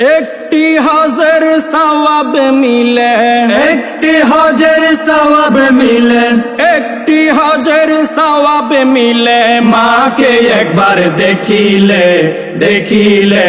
একটি হাজার সওয়াব মিলে একটি হজের সওয়াব মিলে একটি হাজার সওয়াব মিলে মাকে একবার দেখিলে দেখিলে।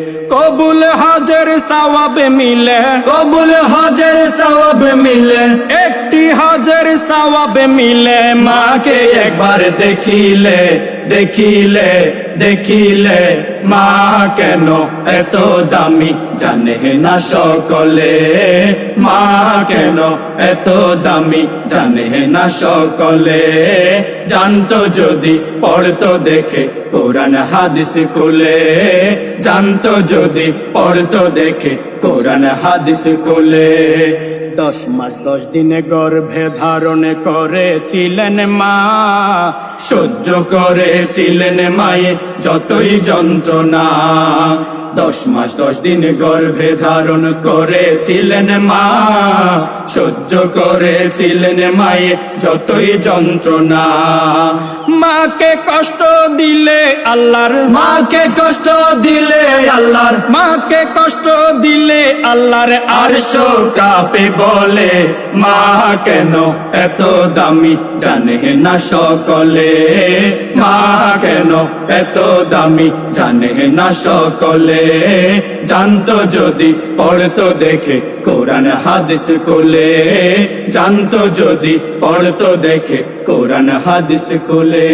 কবুল হাজার সওয়াব মিলে, কবুল হজের সওয়াব মিলে, একটি হাজার সওয়াব মিলে, মাকে একবার দেখিলে দেখিলে দেখিলে, মা কেন এত দামি? জানে না সকলে, মা কেন এত দামি? জানে না সকলে, জানতো যদি, পড়তো দেখে, কোরআন হাদিস খুলে। জানতো যদি, পড়তো দেখে, কোরআন হাদিস খুলে। দশ মাস দশ দিনে গর্ভে ধারণ করেছিলেন মা। সহ্য করেছিলেন মায়ে যতই যন্ত্রণা দশ মাস দশ দিন গর্ভে ধারণ করেছিলেন মা। সহ্য করেছিলেন মায়ে যতই যন্ত্রণা। মাকে কষ্ট দিলে আল্লাহর মাকে কষ্ট দিলে আল্লাহর মাকে কষ্ট দিলে আল্লাহর আর কাপে বলে মা কেন এত দামি জানে না সকলে? মা কেন এত দামি জানে না সকলে? জানতো যদি, পড়তো দেখে, কোরআন হাদিস কোলে জানতো যদি, পড়তো দেখে, কোরআন হাদিস কোলে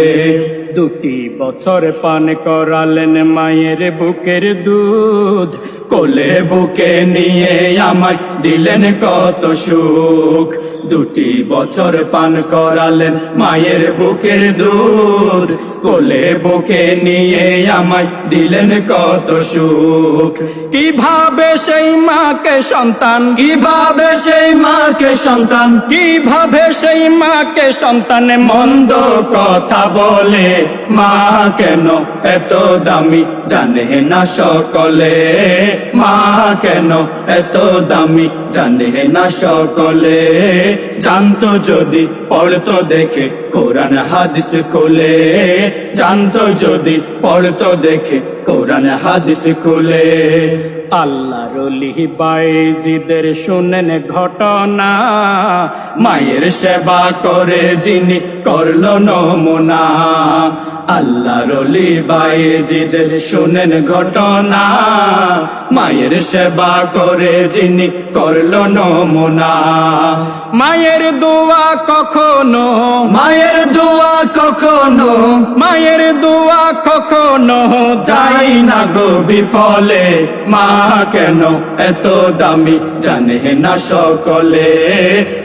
দুটি বছর পান করালেন মায়ের বুকের দুধ। কোলে বুকে নিয়ে আমায় দিলেন কত সুখ। দুটি বছর পান করালেন মায়ের বুকের দুধ। কোলে বুকে নিয়ে আমায় দিলেন কত সুখ। কীভাবে সেই মাকে সন্তান? কীভাবে সেই মাকে সন্তান? কীভাবে সেই মাকে সন্তান? মন্দ কথা বলে মা কেন এত দামি? জানে না সকলে। মা কেন এত দামি? জানে না সকলে। জানতো যদি পড়তো দেখে কোরআন হাদিস কোলে জানতো যদি পড়তো দেখে কোরআন হাদিস খুলে। আল্লাহ রলি বাইজিদের শুনেন ঘটনা। মায়ের সেবা করে যিনি করল নমুনা। আল্লাহ রলি বাইজিদের শুনেন ঘটনা। মায়ের সেবা করে যিনি করল নমুনা। মায়ের দোয়া কখনো, মায়ের দোয়া কখনো, মায়ের দোয়া কখনো যাই না গো বিফলে। মা কেন এত দামি? জানে না সকলে।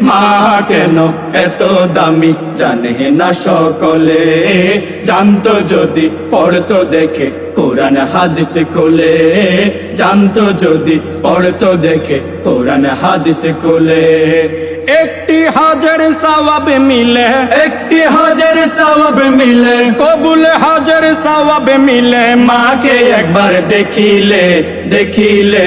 মা কেন এত দামি? জানে না সকলে। জানতো যদি পড়তো দেখে কোরআন হাদিস খুলে। জানতো যদি পড়তো দেখে কোরআন হাদিস খুলে। একটি হাজার সওয়াব মিলে একটি হাজার সওয়াব মিলে কবুল হাজার সওয়াব মিলে। মাকে একবার দেখিলে দেখিলে